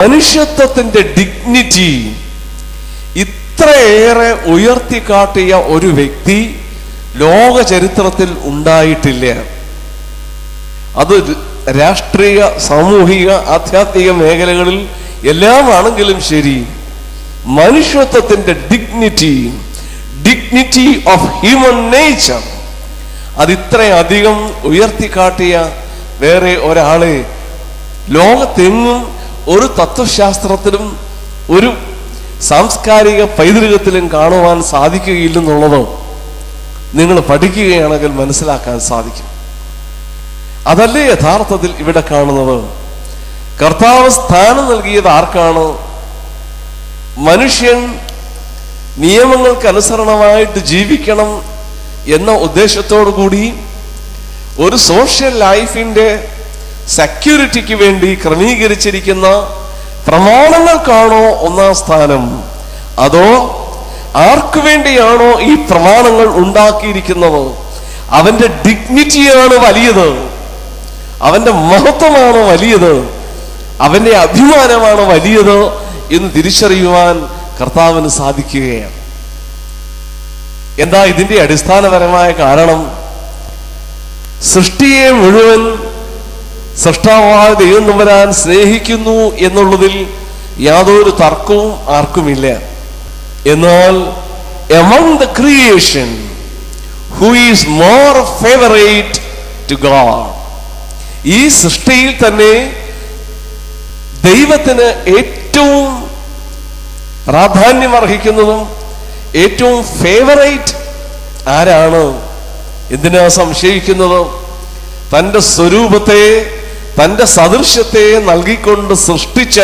മനുഷ്യത്വത്തിന്റെ dignity ഇത്രയേറെ ഉയർത്തിക്കാട്ടിയ ഒരു വ്യക്തി ലോക ചരിത്രത്തിൽ ഉണ്ടായിട്ടില്ല. അത് രാഷ്ട്രീയ സാമൂഹിക ആധ്യാത്മിക മേഖലകളിൽ എല്ലാം ആണെങ്കിലും ശരി. മനുഷ്യത്വത്തിന്റെ dignity dignity of human nature അതിത്രയധികം ഉയർത്തിക്കാട്ടിയ വേറെ ഒരാളെ ലോകത്തെങ്ങും ഒരു തത്വശാസ്ത്രത്തിലും ഒരു സാംസ്കാരിക പൈതൃകത്തിലും കാണുവാൻ സാധിക്കുകയില്ലെന്നുള്ളതോ നിങ്ങൾ പഠിക്കുകയാണെങ്കിൽ മനസ്സിലാക്കാൻ സാധിക്കും. അതല്ലേ യഥാർത്ഥത്തിൽ ഇവിടെ കാണുന്നത്? കർത്താവ് സ്ഥാനം നൽകിയത് ആർക്കാണ്? മനുഷ്യൻ നിയമങ്ങൾക്കനുസരണമായിട്ട് ജീവിക്കണം എന്ന ഉദ്ദേശത്തോടു കൂടി ഒരു സോഷ്യൽ ലൈഫിന്റെ സെക്യൂരിറ്റിക്ക് വേണ്ടി ക്രമീകരിച്ചിരിക്കുന്ന പ്രമാണങ്ങൾക്കാണോ ഒന്നാം സ്ഥാനം? അതോ ആർക്കു വേണ്ടിയാണോ ഈ പ്രമാണങ്ങൾ ഉണ്ടാക്കിയിരിക്കുന്നത്? അവന്റെ ഡിഗ്നിറ്റിയാണ് വലിയത്. അവന്റെ മഹത്വമാണ് വലിയത്. അവന്റെ അഭിമാനമാണ് വലിയത് എന്ന് തിരിച്ചറിയുവാൻ കർത്താവിന് സാധിക്കുകയാണ്. എന്താ ഇതിന്റെ അടിസ്ഥാനപരമായ കാരണം? സൃഷ്ടിയെ മുഴുവൻ സൃഷ്ടാവായ ദൈവം നമ്പരാൻ സ്നേഹിക്കുന്നു എന്നുള്ളതിൽ യാതൊരു തർക്കവും ആർക്കുമില്ല. എന്നാൽ among the creation who is more favourite to God ഈ സൃഷ്ടിയിൽ തന്നെ ദൈവത്തിന് ഏറ്റവും പ്രാധാന്യം അർഹിക്കുന്നതും ഏറ്റവും ഫേവറേറ്റ് ആരാണ്? എന്തിനാ സംശയിക്കുന്നത്? തന്റെ സ്വരൂപത്തെ തന്റെ സദൃശ്യത്തെ നൽകിക്കൊണ്ട് സൃഷ്ടിച്ച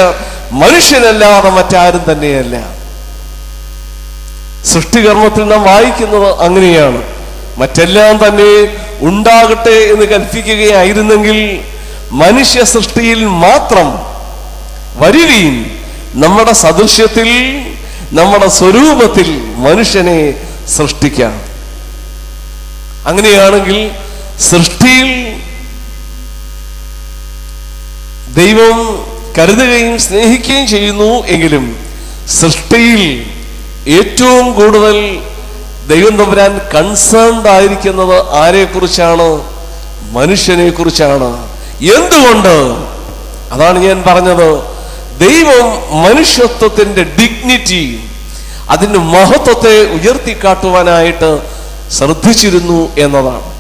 മനുഷ്യനല്ലാതെ മറ്റാരും തന്നെയല്ല. സൃഷ്ടികർമ്മത്തിൽ നാം വായിക്കുന്നത് അങ്ങനെയാണ്. മറ്റെല്ലാം തന്നെ ഉണ്ടാകട്ടെ എന്ന് കൽപ്പിക്കുകയായിരുന്നെങ്കിൽ മനുഷ്യ സൃഷ്ടിയിൽ മാത്രം വരികയും നമ്മുടെ സദൃശ്യത്തിൽ നമ്മുടെ സ്വരൂപത്തിൽ മനുഷ്യനെ സൃഷ്ടിക്കാം. അങ്ങനെയാണെങ്കിൽ സൃഷ്ടിയിൽ ദൈവം കരുതുകയും സ്നേഹിക്കുകയും ചെയ്യുന്നു എങ്കിലും സൃഷ്ടിയിൽ ഏറ്റവും കൂടുതൽ ദൈവം തമ്പുരാൻ കൺസേൺഡ് ആയിരിക്കുന്നത് ആരെക്കുറിച്ചാണ്? മനുഷ്യനെ കുറിച്ചാണ് എന്തുകൊണ്ട്? അതാണ് ഞാൻ പറഞ്ഞത്. ദൈവം മനുഷ്യത്വത്തിന്റെ ഡിഗ്നിറ്റി അതിന്റെ മഹത്വത്തെ ഉയർത്തി കാട്ടുവാനായിട്ട് ശ്രദ്ധിച്ചിരുന്നു എന്നതാണ്.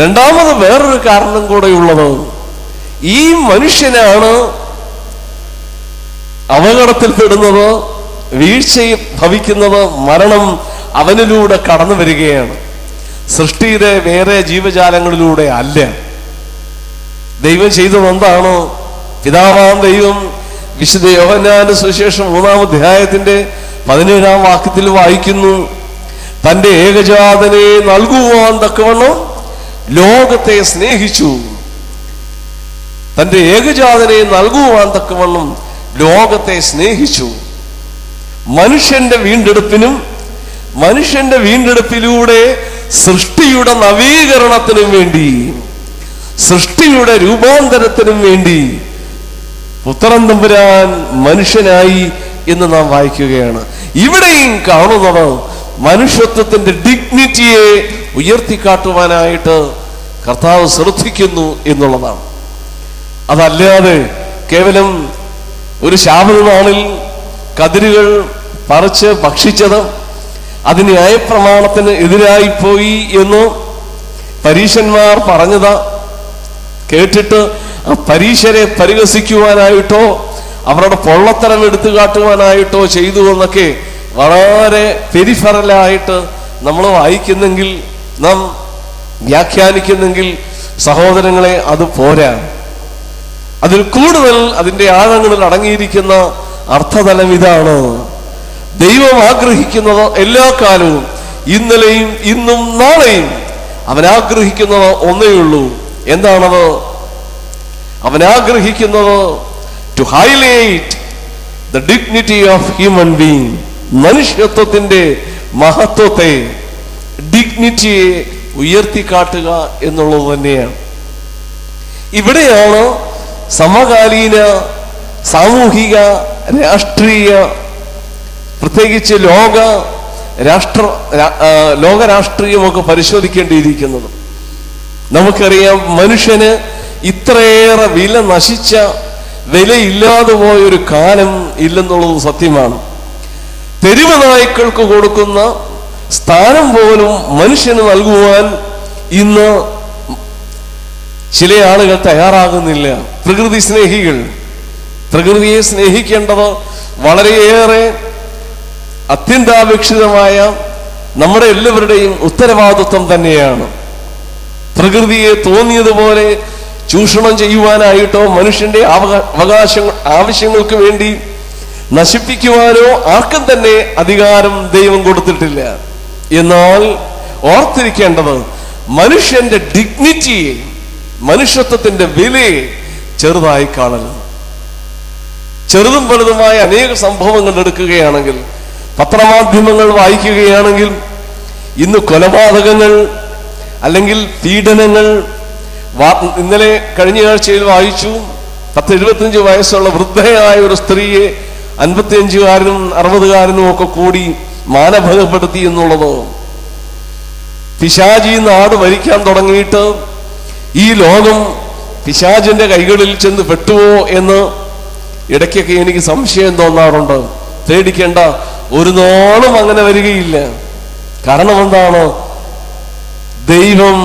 രണ്ടാമത് വേറൊരു കാരണം കൂടെയുള്ളത്. ഈ മനുഷ്യനാണ് അപകടത്തിൽപ്പെടുന്നത് വീഴ്ചയിൽ ഭവിക്കുന്നത് മരണം അവനിലൂടെ കടന്നു വരികയാണ്. സൃഷ്ടിയുടെ വേറെ ജീവജാലങ്ങളിലൂടെ അല്ല. ദൈവം ചെയ്തത് എന്താണ്? പിതാവാം ദൈവം വിശുദ്ധ യോഹന്നാന്റെ സുശേഷം മൂന്നാം അധ്യായത്തിന്റെ പതിനേഴാം വാക്യത്തിൽ വായിക്കുന്നു തന്റെ ഏകജാതനെ നൽകുവാൻ തക്കവണ്ണം ലോകത്തെ സ്നേഹിച്ചു. തന്റെ ഏകജാതനെ നൽകുവാൻ തക്കവണ്ണം ലോകത്തെ സ്നേഹിച്ചു. മനുഷ്യന്റെ വീണ്ടെടുപ്പിനും മനുഷ്യന്റെ വീണ്ടെടുപ്പിലൂടെ സൃഷ്ടിയുടെ നവീകരണത്തിനും വേണ്ടി സൃഷ്ടിയുടെ രൂപാന്തരത്തിനും വേണ്ടി പുത്രൻ തമ്പുരാൻ മനുഷ്യനായി എന്ന് നാം വായിക്കുകയാണ്. ഇവിടെയും കാണുന്നത് മനുഷ്യത്വത്തിന്റെ ഡിഗ്നിറ്റിയെ ഉയർത്തിക്കാട്ടുവാനായിട്ട് കർത്താവ് ശ്രദ്ധിക്കുന്നു എന്നുള്ളതാണ്. അതല്ലാതെ കേവലം ഒരു ശാപനാളിൽ കതിരുകൾ പറിച്ച് ഭക്ഷിച്ചത് അത് ന്യായപ്രമാണത്തിന് എതിരായി പോയി എന്ന് പരീശന്മാർ പറഞ്ഞത്. കേട്ടിട്ട് ആ പരീശരെ പരിഹസിക്കുവാനായിട്ടോ അവരുടെ പൊള്ളത്തരം എടുത്തു കാട്ടുവാനായിട്ടോ ചെയ്തു എന്നൊക്കെ വളരെ പെരിഫറലായിട്ട് നമ്മൾ വായിക്കുന്നെങ്കിൽ നാം വ്യാഖ്യാനിക്കുന്നെങ്കിൽ സഹോദരങ്ങളെ അത് പോരാ. അതിൽ കൂടുതൽ അതിന്റെ ആഴങ്ങളിൽ അടങ്ങിയിരിക്കുന്ന അർത്ഥതലം ഇതാണ്. ദൈവം ആഗ്രഹിക്കുന്നത് എല്ലാ കാലവും ഇന്നലെയും ഇന്നും നാളെയും അവൻ ആഗ്രഹിക്കുന്നത് ഒന്നേ ഉള്ളൂ. എന്താണത്? അവൻ ആഗ്രഹിക്കുന്നത് to highlight the dignity of human being മനുഷ്യത്വത്തിന്റെ മഹത്വത്തെ ഡിഗ്നിറ്റിയെ ഉയർത്തിക്കാട്ടുക എന്നുള്ളത് തന്നെയാണ്. ഇവിടെയാണ് സമകാലീന സാമൂഹിക രാഷ്ട്രീയ പ്രത്യേകിച്ച് ലോക രാഷ്ട്ര ലോകരാഷ്ട്രീയമൊക്കെ പരിശോധിക്കേണ്ടിയിരിക്കുന്നത്. നമുക്കറിയാം മനുഷ്യന് ഇത്രയേറെ വില നശിച്ച വിലയില്ലാതെ പോയ ഒരു കാലം ഇല്ലെന്നുള്ളത് സത്യമാണ്. തെരുവ് നായ്ക്കൾക്ക് കൊടുക്കുന്ന സ്ഥാനം പോലും മനുഷ്യന് നൽകുവാൻ ഇന്ന് ചില ആളുകൾ തയ്യാറാകുന്നില്ല. പ്രകൃതി സ്നേഹികൾ. പ്രകൃതിയെ സ്നേഹിക്കേണ്ടത് വളരെയേറെ അത്യന്താപേക്ഷിതമായ നമ്മുടെ എല്ലാവരുടെയും ഉത്തരവാദിത്വം തന്നെയാണ്. പ്രകൃതിയെ തോന്നിയതുപോലെ ചൂഷണം ചെയ്യുവാനായിട്ടോ മനുഷ്യന്റെ അവകാശ ആവശ്യങ്ങൾക്ക് വേണ്ടി നശിപ്പിക്കുവാനോ ആർക്കും തന്നെ അധികാരം ദൈവം കൊടുത്തിട്ടില്ല. എന്നാൽ ഓർത്തിരിക്കേണ്ടത് മനുഷ്യന്റെ ഡിഗ്നിറ്റിയെ മനുഷ്യത്വത്തിന്റെ വിലയെ ചെറുതായി കാണരുത് ചെറുതും വലുതുമായ അനേക സംഭവങ്ങൾ എടുക്കുകയാണെങ്കിൽ പത്രമാധ്യമങ്ങൾ വായിക്കുകയാണെങ്കിൽ ഇന്ന് കൊലപാതകങ്ങൾ അല്ലെങ്കിൽ പീഡനങ്ങൾ ഇന്നലെ കഴിഞ്ഞ ആഴ്ചയിൽ വായിച്ചു പത്ത് എഴുപത്തിയഞ്ച് വയസ്സുള്ള വൃദ്ധയായ ഒരു സ്ത്രീയെ അൻപത്തിയഞ്ചുകാരനും അറുപതുകാരനും ഒക്കെ കൂടി മാനഭംഗപ്പെടുത്തി എന്നുള്ളത്. പിശാജി നാട് വരിക്കാൻ തുടങ്ങിയിട്ട് ഈ ലോകം പിശാചിന്റെ കൈകളിൽ ചെന്ന് പെട്ടുവോ എന്ന് ഇടയ്ക്കൊക്കെ എനിക്ക് സംശയം തോന്നാറുണ്ട്. പേടിക്കേണ്ട ഒരു നാളും അങ്ങനെ വരികയില്ല. കാരണം എന്താണ്? ദൈവം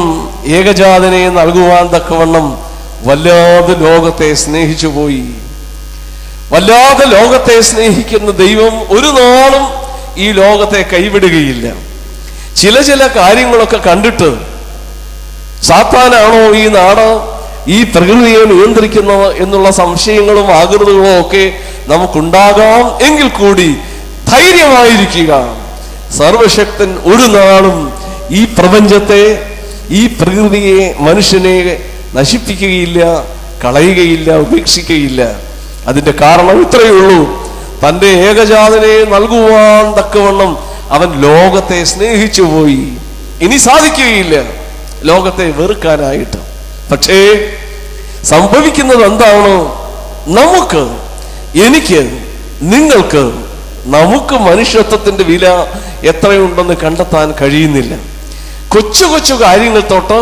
ഏകജാതനെ നൽകുവാൻ തക്കവണ്ണം വല്ലാതെ ലോകത്തെ സ്നേഹിച്ചു പോയി. വല്ലാതെ ലോകത്തെ സ്നേഹിക്കുന്ന ദൈവം ഒരു നാളും ഈ ലോകത്തെ കൈവിടുകയില്ല. ചില ചില കാര്യങ്ങളൊക്കെ കണ്ടിട്ട് സാത്താനാണോ ഈ നാട് ഈ പ്രകൃതിയെ നിയന്ത്രിക്കുന്നത് എന്നുള്ള സംശയങ്ങളും ആകൃതകളും ഒക്കെ നമുക്കുണ്ടാകാം എങ്കിൽ കൂടി ധൈര്യമായിരിക്കുക. സർവശക്തൻ ഒരു നാളും ഈ പ്രപഞ്ചത്തെ ഈ പ്രകൃതിയെ മനുഷ്യനെ നശിപ്പിക്കുകയില്ല കളയുകയില്ല ഉപേക്ഷിക്കുകയില്ല. അതിന്റെ കാരണം ഇത്രയേ ഉള്ളൂ. തന്റെ ഏകജാതനെ നൽകുവാൻ തക്കവണ്ണം അവൻ ലോകത്തെ സ്നേഹിച്ചു പോയി ഇനി സാധിക്കുകയില്ല. ലോകത്തെ വെറുക്കാനായിട്ട്. പക്ഷേ സംഭവിക്കുന്നത് എന്താണ്? നമുക്ക് എനിക്ക് നിങ്ങൾക്ക് നമുക്ക് മനുഷ്യത്വത്തിന്റെ വില എത്രയുണ്ടെന്ന് കണ്ടെത്താൻ കഴിയുന്നില്ല. കൊച്ചു കൊച്ചു കാര്യങ്ങൾ തൊട്ട്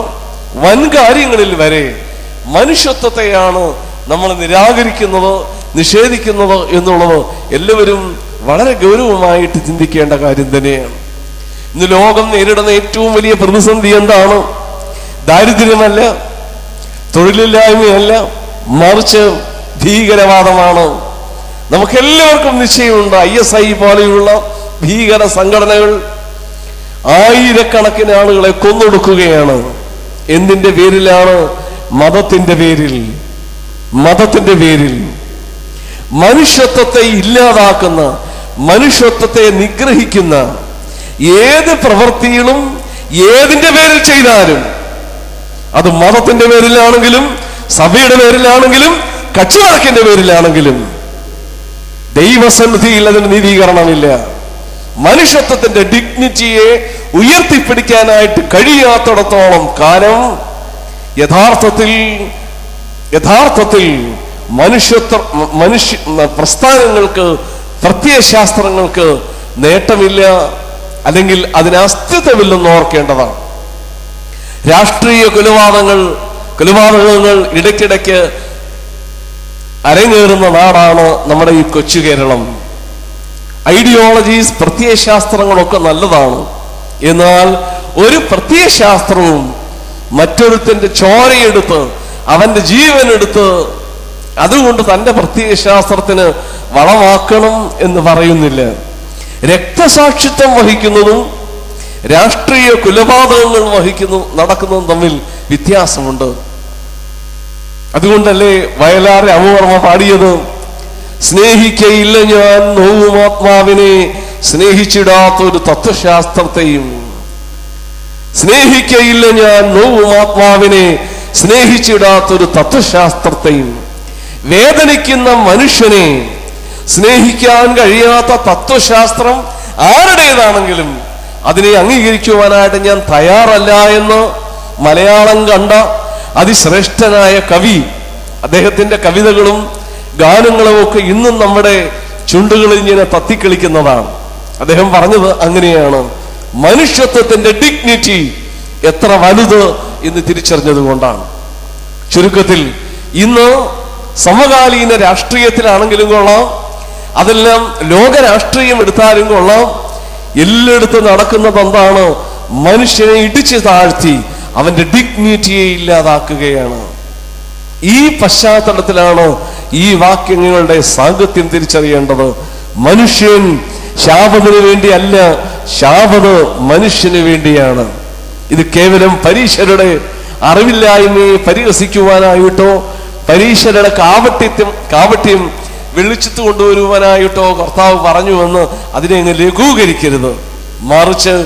വൻ കാര്യങ്ങളിൽ വരെ മനുഷ്യത്വത്തെയാണ് നമ്മൾ നിരാകരിക്കുന്നത് നിഷേധിക്കുന്നത് എന്നുള്ളത് എല്ലാവരും വളരെ ഗൗരവമായിട്ട് ചിന്തിക്കേണ്ട കാര്യം തന്നെയാണ്. ഇന്ന് ലോകം നേരിടുന്ന ഏറ്റവും വലിയ പ്രതിസന്ധി എന്താണ്? ദാരിദ്ര്യമല്ല തൊഴിലില്ലായ്മയല്ല മറിച്ച് ഭീകരവാദമാണ്. നമുക്കെല്ലാവർക്കും നിശ്ചയമുണ്ട് ഐ എസ് ഐ പോലെയുള്ള ഭീകര സംഘടനകൾ ആയിരക്കണക്കിന് ആളുകളെ കൊന്നൊടുക്കുകയാണ്. എന്തിന്റെ പേരിലാണ്? മതത്തിന്റെ പേരിൽ. മതത്തിന്റെ പേരിൽ. മനുഷ്യത്വത്തെ ഇല്ലാതാക്കുന്ന മനുഷ്യത്വത്തെ നിഗ്രഹിക്കുന്ന ഏത് പ്രവൃത്തിയിലും ഏതിന്റെ പേരിൽ ചെയ്താലും അത് മതത്തിന്റെ പേരിലാണെങ്കിലും സഭയുടെ പേരിലാണെങ്കിലും കച്ചുവടക്കിന്റെ പേരിലാണെങ്കിലും. ദൈവസന്നിധിയിൽ അതിന് നീതീകരണമില്ല. മനുഷ്യത്വത്തിന്റെ ഡിഗ്നിറ്റിയെ ഉയർത്തിപ്പിടിക്കാനായിട്ട് കഴിയാത്തിടത്തോളം കാലം യഥാർത്ഥത്തിൽ യഥാർത്ഥത്തിൽ മനുഷ്യത്വ മനുഷ്യ പ്രസ്ഥാനങ്ങൾക്ക് പ്രത്യയശാസ്ത്രങ്ങൾക്ക് നേട്ടമില്ല. അല്ലെങ്കിൽ അതിന് അസ്തിത്വമില്ലെന്ന് ഓർക്കേണ്ടതാണ്. രാഷ്ട്രീയ കൊലപാതകങ്ങൾ കൊലപാതകങ്ങൾ ഇടയ്ക്കിടയ്ക്ക് അരങ്ങേറുന്ന നാടാണ് നമ്മുടെ ഈ കൊച്ചു കേരളം. ഐഡിയോളജീസ് പ്രത്യയശാസ്ത്രങ്ങളൊക്കെ നല്ലതാണ്. എന്നാൽ ഒരു പ്രത്യയശാസ്ത്രവും മറ്റൊരുത്തന്റെ ചോരയെടുത്ത് അവന്റെ ജീവൻ എടുത്ത് അതുകൊണ്ട് തന്റെ പ്രത്യയശാസ്ത്രത്തിന് വളമാക്കണം എന്ന് പറയുന്നില്ല. രക്തസാക്ഷിത്വം വഹിക്കുന്നതും രാഷ്ട്രീയ കൊലപാതകങ്ങൾ വഹിക്കുന്നു നടക്കുന്നതും തമ്മിൽ വ്യത്യാസമുണ്ട്. അതുകൊണ്ടല്ലേ വയലാറെ അമുവർമ്മ പാടിയത്? സ്നേഹിക്കയില്ല ഞാൻ നോവുമാത്മാവിനെ സ്നേഹിച്ചിടാത്ത ഒരു തത്വശാസ്ത്രത്തെയും. സ്നേഹിക്കയില്ല ഞാൻ നോവുമാത്മാവിനെ സ്നേഹിച്ചിടാത്ത ഒരു തത്വശാസ്ത്രത്തെയും. വേദനിക്കുന്ന മനുഷ്യനെ സ്നേഹിക്കാൻ കഴിയാത്ത തത്വശാസ്ത്രം ആരുടേതാണെങ്കിലും അതിനെ അംഗീകരിക്കുവാനായിട്ട് ഞാൻ തയ്യാറല്ല എന്ന് മലയാളം കണ്ട അതിശ്രേഷ്ഠനായ കവി അദ്ദേഹത്തിന്റെ കവിതകളും ഗാനങ്ങളും ഒക്കെ ഇന്നും നമ്മുടെ ചുണ്ടുകളിൽ ഇങ്ങനെ തത്തിക്കളിക്കുന്നതാണ്. അദ്ദേഹം പറഞ്ഞത് അങ്ങനെയാണ് മനുഷ്യത്വത്തിന്റെ ഡിഗ്നിറ്റി എത്ര വലുത് എന്ന് തിരിച്ചറിഞ്ഞതുകൊണ്ടാണ് ചുരുക്കത്തിൽ ഇന്ന് സമകാലീന രാഷ്ട്രീയത്തിലാണെങ്കിലും കൊള്ളാം അതെല്ലാം ലോക രാഷ്ട്രീയം എടുത്താലും കൊള്ളാം എല്ലായിടത്തും നടക്കുന്നത് എന്താണ് മനുഷ്യനെ ഇടിച്ചു താഴ്ത്തി അവന്റെ ഡിഗ്നിറ്റിയെ ഇല്ലാതാക്കുകയാണ്. ഈ പശ്ചാത്തലത്തിലാണ് ഈ വാക്യങ്ങളുടെ സാങ്കത്യം തിരിച്ചറിയേണ്ടത്. മനുഷ്യൻ ശാപത്തിന് വേണ്ടിയല്ല ശാപത് മനുഷ്യന് വേണ്ടിയാണ്. ഇത് കേവലം പരീക്ഷരുടെ അറിവില്ലായ്മയെ പരിഹസിക്കുവാനായിട്ടോ പരീക്ഷരുടെ കാവട്യത്യം കാവട്യം വെളിച്ചത്ത് കൊണ്ടുവരുവാനായിട്ടോ കർത്താവ് പറഞ്ഞുവെന്ന് അതിനെ അങ്ങ് ലഘൂകരിക്കരുത്. മറിച്ച്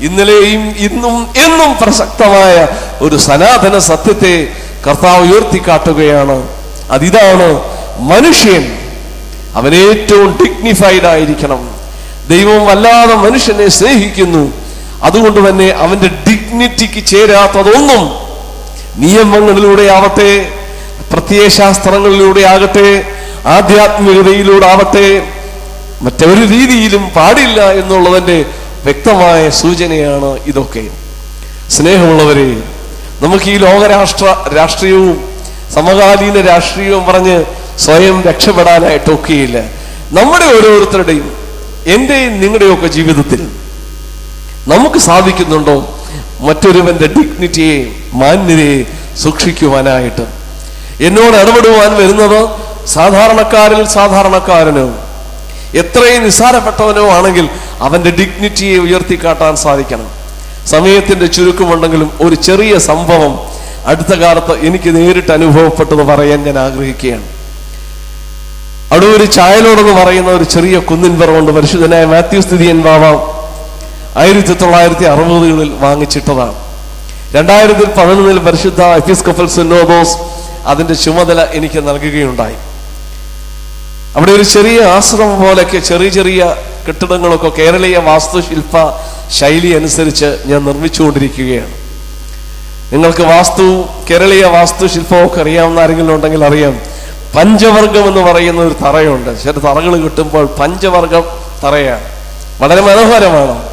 ഇന്നലെയും ഇന്നും എന്നും പ്രസക്തമായ ഒരു സനാതന സത്യത്തെ കർത്താവ് ഉയർത്തിക്കാട്ടുകയാണ്. അതിതാണ് മനുഷ്യൻ. അവൻ ഏറ്റവും ഡിഗ്നിഫൈഡ് ആയിരിക്കണം. ദൈവം വല്ലാതെ മനുഷ്യനെ സ്നേഹിക്കുന്നു. അതുകൊണ്ട് തന്നെ അവന്റെ ഡിഗ്നിറ്റിക്ക് ചേരാത്തതൊന്നും നിയമങ്ങളിലൂടെ ആവട്ടെ പ്രത്യയശാസ്ത്രങ്ങളിലൂടെ ആകട്ടെ ആധ്യാത്മികതയിലൂടെ ആവട്ടെ മറ്റൊരു രീതിയിലും പാടില്ല എന്നുള്ളതിന്റെ വ്യക്തമായ സൂചനയാണ് ഇതൊക്കെ. സ്നേഹമുള്ളവരെ നമുക്ക് ഈ ലോകരാഷ്ട്ര രാഷ്ട്രീയവും സമകാലീന രാഷ്ട്രീയവും പറഞ്ഞ് സ്വയം രക്ഷപ്പെടാനായിട്ടൊക്കെയില്ല. നമ്മുടെ ഓരോരുത്തരുടെയും എന്റെയും നിങ്ങളുടെയൊക്കെ ജീവിതത്തിൽ നമുക്ക് സാധിക്കുന്നുണ്ടോ? മറ്റൊരുവന്റെ ഡിഗ്നിറ്റിയെ മാന്യതയെ സൂക്ഷിക്കുവാനായിട്ട്. എന്നോട് ഇടപെടുവാൻ വരുന്നത് സാധാരണക്കാരിൽ സാധാരണക്കാരനോ എത്രയും നിസ്സാരപ്പെട്ടവനോ ആണെങ്കിൽ അവന്റെ ഡിഗ്നിറ്റിയെ ഉയർത്തിക്കാട്ടാൻ സാധിക്കണം. സമയത്തിന്റെ ചുരുക്കമുണ്ടെങ്കിലും ഒരു ചെറിയ സംഭവം അടുത്ത കാലത്ത് എനിക്ക് നേരിട്ട് അനുഭവപ്പെട്ടത് പറയാൻ ഞാൻ ആഗ്രഹിക്കുകയാണ്. അടൂര് ചായലോടെന്ന് പറയുന്ന ഒരു ചെറിയ കുന്നിൻ പറവുണ്ട് പരിശുദ്ധനായ മാത്യു സ്ഥിതിയൻ ബാബ ആയിരത്തി തൊള്ളായിരത്തി അറുപതുകളിൽ വാങ്ങിച്ചിട്ടതാണ്. രണ്ടായിരത്തി പതിനൊന്നിൽ പരിശുദ്ധ എപ്പിസ്കോപ്പൽ സുന്നോദോസ് അതിന്റെ ചുമതല എനിക്ക് നൽകുകയുണ്ടായി. അവിടെ ഒരു ചെറിയ ആശ്രമം പോലെയൊക്കെ ചെറിയ ചെറിയ കെട്ടിടങ്ങളൊക്കെ കേരളീയ വാസ്തുശില്പ ശൈലി അനുസരിച്ച് ഞാൻ നിർമ്മിച്ചുകൊണ്ടിരിക്കുകയാണ്. നിങ്ങൾക്ക് വാസ്തു കേരളീയ വാസ്തുശില്പമൊക്കെ അറിയാവുന്ന ആരെങ്കിലും ഉണ്ടെങ്കിൽ അറിയാം. പഞ്ചവർഗം എന്ന് പറയുന്ന ഒരു തറയുണ്ട്. ചില തറകൾ കിട്ടുമ്പോൾ പഞ്ചവർഗം തറയാണ്. വളരെ മനോഹരമാണ്.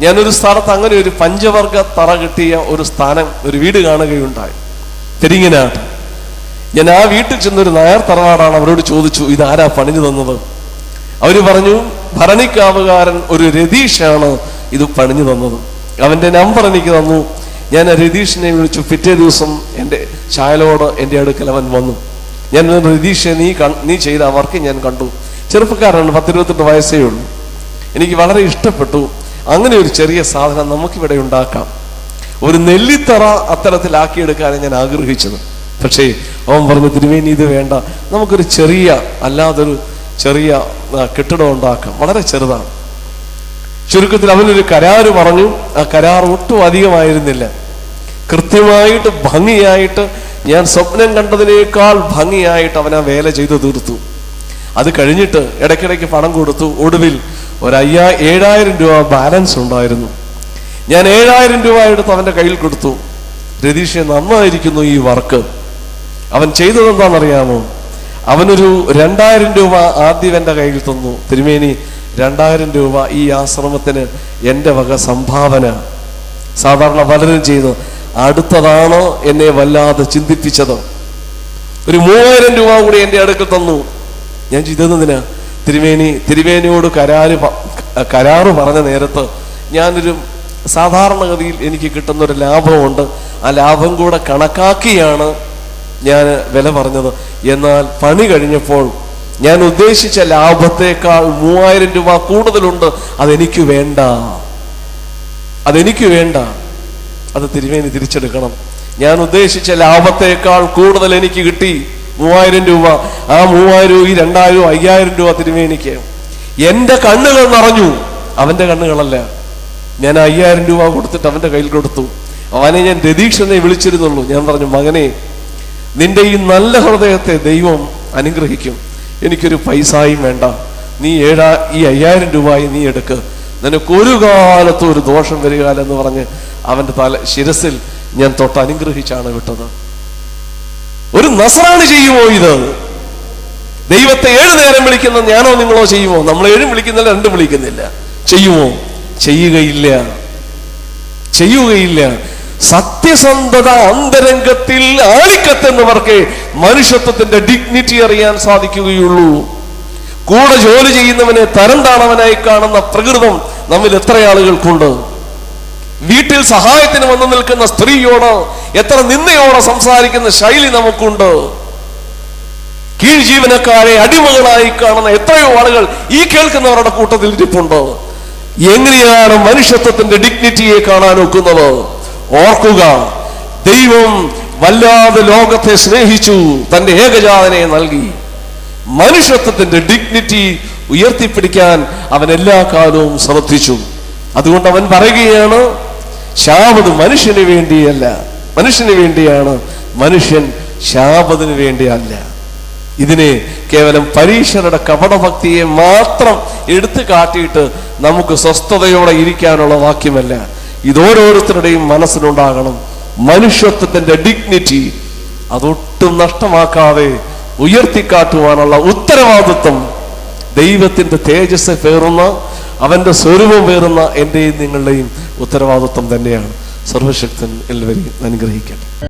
ഞാനൊരു സ്ഥലത്ത് അങ്ങനെ ഒരു പഞ്ചവർഗ തറ കിട്ടിയ ഒരു സ്ഥാനം ഒരു വീട് കാണുകയുണ്ടായി. പെരിങ്ങനാട്ട് ഞാൻ ആ വീട്ടിൽ ചെന്നൊരു നായർ തറവാടാണ് അവരോട് ചോദിച്ചു ഇതാരാ പണിഞ്ഞു തന്നത്? അവർ പറഞ്ഞു ഭരണിക്കാവുകാരൻ ഒരു രതീഷാണ് ഇത് പണിഞ്ഞു തന്നത്. അവന്റെ നമ്പർ എനിക്ക് തന്നു. ഞാൻ രതീഷിനെ വിളിച്ചു. പിറ്റേ ദിവസം എന്റെ ചായലോട് എന്റെ അടുക്കൽ അവൻ വന്നു. ഞാൻ രതീഷെ നീ നീ ചെയ്ത വർക്ക് ഞാൻ കണ്ടു. ചെറുപ്പക്കാരാണ് പത്തിരുപത്തെട്ട് വയസ്സേ ഉള്ളൂ. എനിക്ക് വളരെ ഇഷ്ടപ്പെട്ടു. അങ്ങനെ ഒരു ചെറിയ സാധനം നമുക്കിവിടെ ഉണ്ടാക്കാം. ഒരു നെല്ലിത്തറ അത്തരത്തിലാക്കിയെടുക്കാനാണ് ഞാൻ ആഗ്രഹിച്ചത്. പക്ഷേ അവൻ പറഞ്ഞു തിരുവേനി ഇത് വേണ്ട. നമുക്കൊരു ചെറിയ അല്ലാതൊരു ചെറിയ കെട്ടിടം ഉണ്ടാക്കാം. വളരെ ചെറുതാണ്. ചുരുക്കത്തിൽ അവനൊരു കരാറ് പറഞ്ഞു. ആ കരാർ ഒട്ടും അധികമായിരുന്നില്ല. കൃത്യമായിട്ട് ഭംഗിയായിട്ട് ഞാൻ സ്വപ്നം കണ്ടതിനേക്കാൾ ഭംഗിയായിട്ട് അവൻ ആ വേല ചെയ്തു തീർത്തു. അത് കഴിഞ്ഞിട്ട് ഇടയ്ക്കിടയ്ക്ക് പണം കൊടുത്തു. ഒടുവിൽ ഒരു അയ്യാ ഏഴായിരം രൂപ ബാലൻസ് ഉണ്ടായിരുന്നു. ഞാൻ ഏഴായിരം രൂപ എടുത്ത് അവന്റെ കയ്യിൽ കൊടുത്തു. രതീഷെ നന്നായിരിക്കുന്നു ഈ വർക്ക്. അവൻ ചെയ്തത് എന്താണെന്നറിയാമോ അവനൊരു രണ്ടായിരം രൂപ ആദ്യം എന്റെ കയ്യിൽ തന്നു. തിരുമേനി രണ്ടായിരം രൂപ ഈ ആശ്രമത്തിന് എന്റെ വക സംഭാവന. സാധാരണ പലരും ചെയ്തു. അടുത്തതാണോ എന്നെ വല്ലാതെ ചിന്തിപ്പിച്ചത്. ഒരു മൂവായിരം രൂപ കൂടി എന്റെ അടുക്കൽ തന്നു. ഞാൻ ചെയ്തതിനാ തിരുമേനി തിരുമേനിയോട് കരാറ് കരാറ് പറഞ്ഞ നേരത്ത് ഞാനൊരു സാധാരണഗതിയിൽ എനിക്ക് കിട്ടുന്ന ഒരു ലാഭമുണ്ട്. ആ ലാഭം കൂടെ കണക്കാക്കിയാണ് ഞാൻ വില പറഞ്ഞത്. എന്നാൽ പണി കഴിഞ്ഞപ്പോൾ ഞാൻ ഉദ്ദേശിച്ച ലാഭത്തേക്കാൾ മൂവായിരം രൂപ കൂടുതലുണ്ട്. അതെനിക്ക് വേണ്ട. അതെനിക്ക് വേണ്ട. അത് തിരുമേനി തിരിച്ചെടുക്കണം. ഞാൻ ഉദ്ദേശിച്ച ലാഭത്തേക്കാൾ കൂടുതൽ എനിക്ക് കിട്ടി മൂവായിരം രൂപ. ആ മൂവായിരം ഈ രണ്ടായിരം അയ്യായിരം രൂപ തിരുമേനിക്ക്. എന്റെ കണ്ണുകൾ നിറഞ്ഞു. അവന്റെ കണ്ണുകളല്ല. ഞാൻ അയ്യായിരം രൂപ കൊടുത്തിട്ട് അവന്റെ കയ്യിൽ കൊടുത്തു. അവനെ ഞാൻ രതീക്ഷനെ വിളിച്ചിരുന്നുള്ളൂ. ഞാൻ പറഞ്ഞു മകനെ നിന്റെ ഈ നല്ല ഹൃദയത്തെ ദൈവം അനുഗ്രഹിക്കും. എനിക്കൊരു പൈസയും വേണ്ട. നീ ഏഴാ ഈ അയ്യായിരം രൂപയും നീ എടുക്ക്. നിനക്ക് ഒരു കാലത്തും ഒരു ദോഷം വരിക എന്ന് പറഞ്ഞ് അവന്റെ തല ശിരസിൽ ഞാൻ തൊട്ട് അനുഗ്രഹിച്ചാണ് വിട്ടത്. ഒരു നസറാണ് ചെയ്യുമോ ഇത്? ദൈവത്തെ ഏഴ് നേരം വിളിക്കുന്ന ഞാനോ നിങ്ങളോ ചെയ്യുമോ നമ്മൾ ഏഴും വിളിക്കുന്നില്ല രണ്ടും വിളിക്കുന്നില്ല. ചെയ്യുമോ ചെയ്യുകയില്ല. ചെയ്യുകയില്ല. സത്യസന്ധത അന്തരംഗത്തിൽ ആളിക്കത്തുന്നവർക്ക് മനുഷ്യത്വത്തിന്റെ ഡിഗ്നിറ്റി അറിയാൻ സാധിക്കുകയുള്ളൂ. കൂടെ ജോലി ചെയ്യുന്നവനെ തരം താണവനായി കാണുന്ന പ്രകൃതം നമ്മിൽ എത്ര ആളുകൾക്കുണ്ട്? വീട്ടിൽ സഹായത്തിന് വന്നു നിൽക്കുന്ന സ്ത്രീയോട് എത്ര നിന്നയോടെ സംസാരിക്കുന്ന ശൈലി നമുക്കുണ്ട്. കീഴ് ജീവനക്കാരെ അടിമകളായി കാണുന്ന എത്രയോ ആളുകൾ ഈ കേൾക്കുന്നവരുടെ കൂട്ടത്തിൽ ഇരിപ്പുണ്ട്. എങ്ങനെയാണ് മനുഷ്യത്വത്തിന്റെ ഡിഗ്നിറ്റിയെ കാണാൻ ഒക്കുന്നത്? ഓർക്കുക ദൈവം വല്ലാതെ ലോകത്തെ സ്നേഹിച്ചു തന്റെ ഏകജാതനെ നൽകി. മനുഷ്യത്വത്തിന്റെ ഡിഗ്നിറ്റി ഉയർത്തിപ്പിടിക്കാൻ അവൻ എല്ലാ കാലവും ശ്രദ്ധിച്ചു. അതുകൊണ്ട് അവൻ പറയുകയാണ് ശാപത് മനുഷ്യന് വേണ്ടിയല്ല. മനുഷ്യന് വേണ്ടിയാണ് മനുഷ്യൻ ശാപതിന് വേണ്ടിയല്ല. ഇതിനെ കേവലം പരീക്ഷരുടെ കപടഭക്തിയെ മാത്രം എടുത്തു കാട്ടിയിട്ട് നമുക്ക് സ്വസ്ഥതയോടെ ഇരിക്കാനുള്ള വാക്യമല്ല. ഇതോരോരുത്തരുടെയും മനസ്സിലുണ്ടാകണം മനുഷ്യത്വത്തിന്റെ ഡിഗ്നിറ്റി അതൊട്ടും നഷ്ടമാക്കാതെ ഉയർത്തിക്കാട്ടുവാനുള്ള ഉത്തരവാദിത്വം. ദൈവത്തിന്റെ തേജസ് പേറുന്ന അവന്റെ സ്വരൂപം പേറുന്ന എന്റെയും നിങ്ങളുടെയും ഉത്തരവാദിത്വം തന്നെയാണ്. സർവശക്തൻ എല്ലാവരെയും അനുഗ്രഹിക്കട്ടെ.